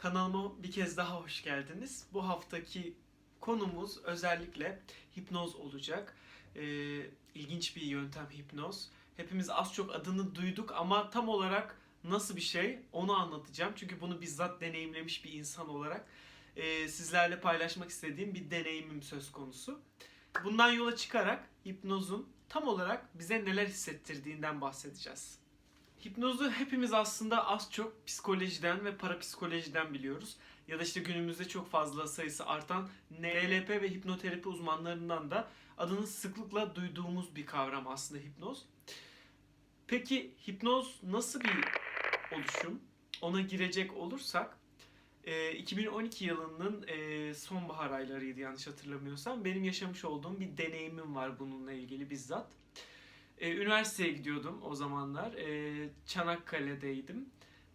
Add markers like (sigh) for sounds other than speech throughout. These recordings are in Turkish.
Kanalıma bir kez daha hoş geldiniz. Bu haftaki konumuz özellikle hipnoz olacak. Ee, ilginç bir yöntem hipnoz. Hepimiz az çok adını duyduk ama tam olarak nasıl bir şey onu anlatacağım. Çünkü bunu bizzat deneyimlemiş bir insan olarak e, sizlerle paylaşmak istediğim bir deneyimim söz konusu. Bundan yola çıkarak hipnozun tam olarak bize neler hissettirdiğinden bahsedeceğiz. Hipnozu hepimiz aslında az çok psikolojiden ve parapsikolojiden biliyoruz. Ya da işte günümüzde çok fazla sayısı artan NLP ve hipnoterapi uzmanlarından da adını sıklıkla duyduğumuz bir kavram aslında hipnoz. Peki hipnoz nasıl bir oluşum? Ona girecek olursak e, 2012 yılının e, sonbahar aylarıydı yanlış hatırlamıyorsam. Benim yaşamış olduğum bir deneyimim var bununla ilgili bizzat. E, üniversiteye gidiyordum o zamanlar. E, Çanakkale'deydim.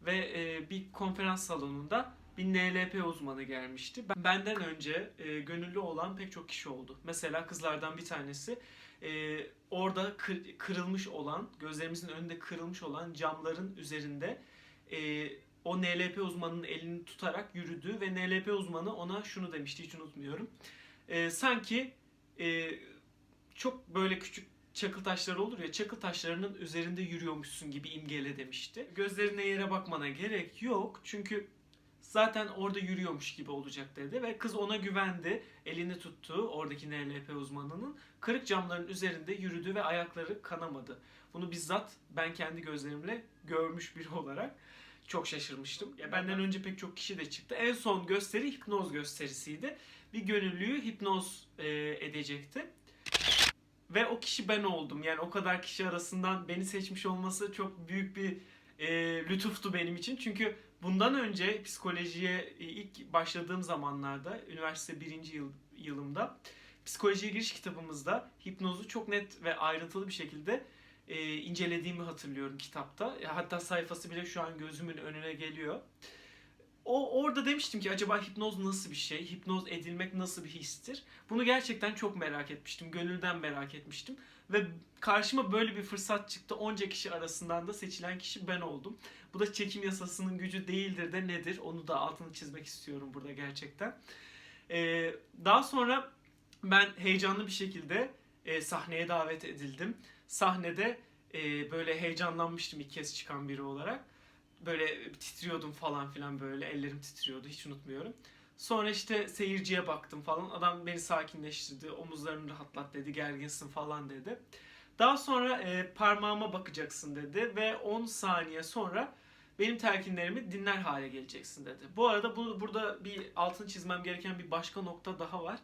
Ve e, bir konferans salonunda bir NLP uzmanı gelmişti. Ben- Benden önce e, gönüllü olan pek çok kişi oldu. Mesela kızlardan bir tanesi e, orada kır- kırılmış olan, gözlerimizin önünde kırılmış olan camların üzerinde e, o NLP uzmanının elini tutarak yürüdü ve NLP uzmanı ona şunu demişti hiç unutmuyorum. E, sanki e, çok böyle küçük çakıl taşları olur ya çakıl taşlarının üzerinde yürüyormuşsun gibi imgele demişti. Gözlerine yere bakmana gerek yok çünkü zaten orada yürüyormuş gibi olacak dedi ve kız ona güvendi. Elini tuttu oradaki NLP uzmanının. Kırık camların üzerinde yürüdü ve ayakları kanamadı. Bunu bizzat ben kendi gözlerimle görmüş biri olarak çok şaşırmıştım. Ya benden önce pek çok kişi de çıktı. En son gösteri hipnoz gösterisiydi. Bir gönüllüyü hipnoz e, edecekti. Ve o kişi ben oldum. Yani o kadar kişi arasından beni seçmiş olması çok büyük bir e, lütuftu benim için. Çünkü bundan önce psikolojiye e, ilk başladığım zamanlarda, üniversite birinci yıl, yılımda psikolojiye giriş kitabımızda hipnozu çok net ve ayrıntılı bir şekilde e, incelediğimi hatırlıyorum kitapta. E, Hatta sayfası bile şu an gözümün önüne geliyor. O orada demiştim ki acaba hipnoz nasıl bir şey? Hipnoz edilmek nasıl bir histir? Bunu gerçekten çok merak etmiştim. Gönülden merak etmiştim. Ve karşıma böyle bir fırsat çıktı. Onca kişi arasından da seçilen kişi ben oldum. Bu da çekim yasasının gücü değildir de nedir? Onu da altını çizmek istiyorum burada gerçekten. Ee, daha sonra ben heyecanlı bir şekilde e, sahneye davet edildim. Sahnede e, böyle heyecanlanmıştım ilk kez çıkan biri olarak. Böyle titriyordum falan filan böyle ellerim titriyordu hiç unutmuyorum. Sonra işte seyirciye baktım falan. Adam beni sakinleştirdi. Omuzlarını rahatlat dedi. Gerginsin falan dedi. Daha sonra e, parmağıma bakacaksın dedi ve 10 saniye sonra benim telkinlerimi dinler hale geleceksin dedi. Bu arada bu burada bir altını çizmem gereken bir başka nokta daha var.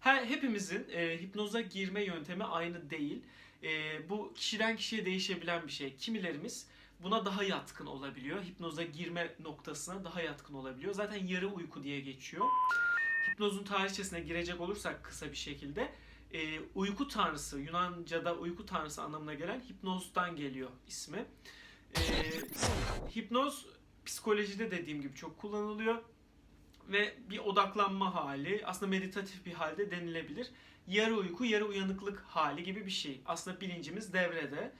Her, hepimizin e, hipnoza girme yöntemi aynı değil. E, bu kişiden kişiye değişebilen bir şey. Kimilerimiz buna daha yatkın olabiliyor. Hipnoza girme noktasına daha yatkın olabiliyor. Zaten yarı uyku diye geçiyor. Hipnozun tarihçesine girecek olursak kısa bir şekilde e, uyku tanrısı, Yunanca'da uyku tanrısı anlamına gelen hipnozdan geliyor ismi. E, hipnoz psikolojide dediğim gibi çok kullanılıyor ve bir odaklanma hali, aslında meditatif bir halde denilebilir. Yarı uyku, yarı uyanıklık hali gibi bir şey. Aslında bilincimiz devrede.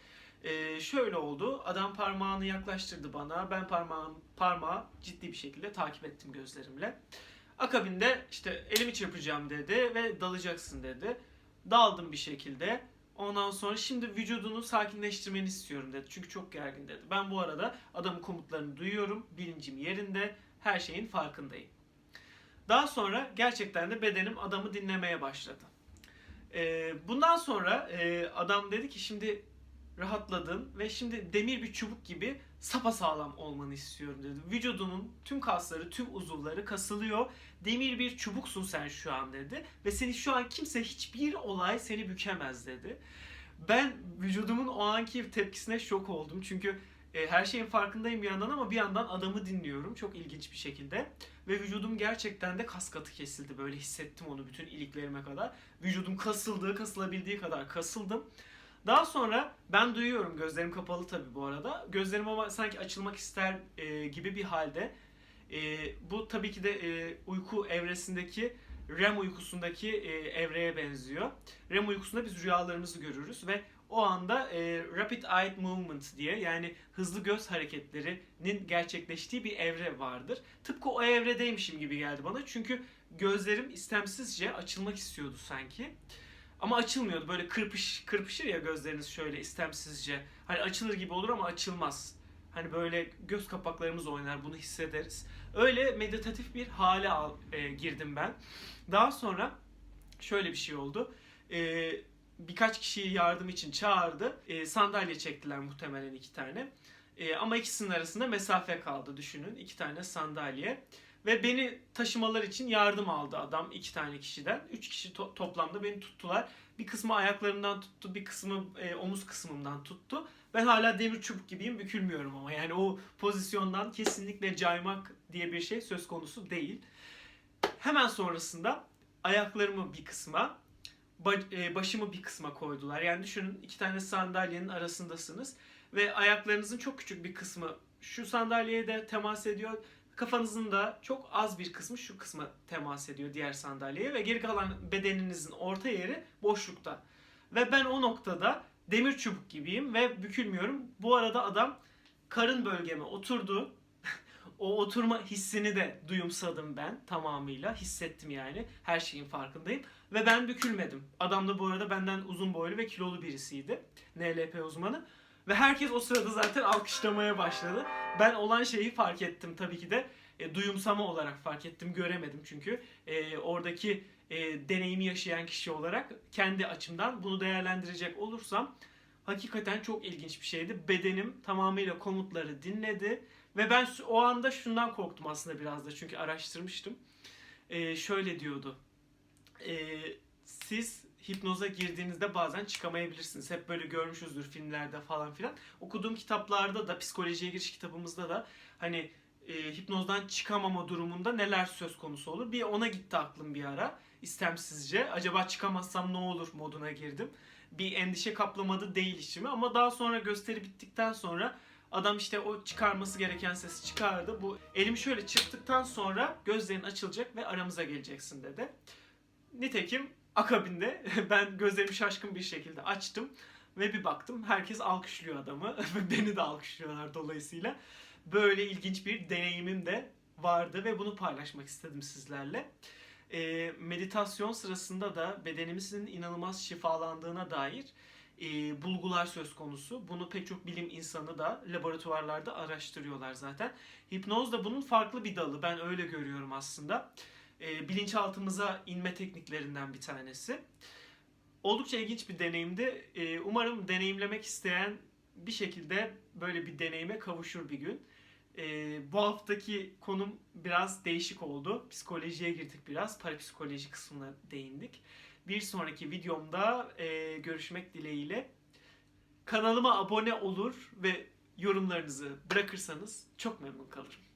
Ee, şöyle oldu. Adam parmağını yaklaştırdı bana. Ben parmağım parmağı ciddi bir şekilde takip ettim gözlerimle. Akabinde işte elimi çırpacağım dedi ve dalacaksın dedi. Daldım bir şekilde. Ondan sonra şimdi vücudunu sakinleştirmeni istiyorum dedi. Çünkü çok gergin dedi. Ben bu arada adamın komutlarını duyuyorum. Bilincim yerinde. Her şeyin farkındayım. Daha sonra gerçekten de bedenim adamı dinlemeye başladı. Ee, bundan sonra e, adam dedi ki şimdi rahatladın ve şimdi demir bir çubuk gibi sapasağlam olmanı istiyorum dedi. Vücudunun tüm kasları, tüm uzuvları kasılıyor. Demir bir çubuksun sen şu an dedi. Ve seni şu an kimse hiçbir olay seni bükemez dedi. Ben vücudumun o anki tepkisine şok oldum. Çünkü e, her şeyin farkındayım bir yandan ama bir yandan adamı dinliyorum. Çok ilginç bir şekilde. Ve vücudum gerçekten de kas katı kesildi. Böyle hissettim onu bütün iliklerime kadar. Vücudum kasıldığı, kasılabildiği kadar kasıldım. Daha sonra ben duyuyorum gözlerim kapalı tabii bu arada. Gözlerim ama sanki açılmak ister e, gibi bir halde. E, bu tabii ki de e, uyku evresindeki REM uykusundaki e, evreye benziyor. REM uykusunda biz rüyalarımızı görürüz ve o anda e, Rapid Eye Movement diye yani hızlı göz hareketlerinin gerçekleştiği bir evre vardır. Tıpkı o evredeymişim gibi geldi bana. Çünkü gözlerim istemsizce açılmak istiyordu sanki. Ama açılmıyordu. Böyle kırpış kırpışır ya gözleriniz şöyle istemsizce. Hani açılır gibi olur ama açılmaz. Hani böyle göz kapaklarımız oynar bunu hissederiz. Öyle meditatif bir hale al, e, girdim ben. Daha sonra şöyle bir şey oldu. E, birkaç kişiyi yardım için çağırdı. E, sandalye çektiler muhtemelen iki tane. E, ama ikisinin arasında mesafe kaldı düşünün. iki tane sandalye. Ve beni taşımalar için yardım aldı adam iki tane kişiden. Üç kişi to- toplamda beni tuttular. Bir kısmı ayaklarımdan tuttu, bir kısmı e, omuz kısmımdan tuttu. Ben hala demir çubuk gibiyim, bükülmüyorum ama yani o pozisyondan kesinlikle caymak diye bir şey söz konusu değil. Hemen sonrasında ayaklarımı bir kısma, e, başımı bir kısma koydular. Yani düşünün iki tane sandalyenin arasındasınız ve ayaklarınızın çok küçük bir kısmı şu sandalyeye de temas ediyor. Kafanızın da çok az bir kısmı şu kısma temas ediyor diğer sandalyeye ve geri kalan bedeninizin orta yeri boşlukta. Ve ben o noktada demir çubuk gibiyim ve bükülmüyorum. Bu arada adam karın bölgeme oturdu. (laughs) o oturma hissini de duyumsadım ben tamamıyla. Hissettim yani. Her şeyin farkındayım. Ve ben bükülmedim. Adam da bu arada benden uzun boylu ve kilolu birisiydi. NLP uzmanı. Ve herkes o sırada zaten alkışlamaya başladı. Ben olan şeyi fark ettim tabii ki de. E, duyumsama olarak fark ettim. Göremedim çünkü. E, oradaki e, deneyimi yaşayan kişi olarak kendi açımdan bunu değerlendirecek olursam hakikaten çok ilginç bir şeydi. Bedenim tamamıyla komutları dinledi ve ben o anda şundan korktum aslında biraz da çünkü araştırmıştım. E, şöyle diyordu. E, siz hipnoza girdiğinizde bazen çıkamayabilirsiniz. Hep böyle görmüşüzdür filmlerde falan filan. Okuduğum kitaplarda da psikolojiye giriş kitabımızda da hani e, hipnozdan çıkamama durumunda neler söz konusu olur. Bir ona gitti aklım bir ara istemsizce. Acaba çıkamazsam ne olur moduna girdim. Bir endişe kaplamadı değil içimi ama daha sonra gösteri bittikten sonra adam işte o çıkarması gereken sesi çıkardı. Bu elimi şöyle çırptıktan sonra gözlerin açılacak ve aramıza geleceksin dedi. Nitekim akabinde (laughs) ben gözlerimi şaşkın bir şekilde açtım ve bir baktım herkes alkışlıyor adamı ve (laughs) beni de alkışlıyorlar dolayısıyla. Böyle ilginç bir deneyimim de vardı ve bunu paylaşmak istedim sizlerle. E, meditasyon sırasında da bedenimizin inanılmaz şifalandığına dair e, bulgular söz konusu. Bunu pek çok bilim insanı da laboratuvarlarda araştırıyorlar zaten. Hipnoz da bunun farklı bir dalı. Ben öyle görüyorum aslında. E, bilinçaltımıza inme tekniklerinden bir tanesi. Oldukça ilginç bir deneyimdi. E, umarım deneyimlemek isteyen bir şekilde böyle bir deneyime kavuşur bir gün. Ee, bu haftaki konum biraz değişik oldu. Psikolojiye girdik biraz. Parapsikoloji kısmına değindik. Bir sonraki videomda e, görüşmek dileğiyle. Kanalıma abone olur ve yorumlarınızı bırakırsanız çok memnun kalırım.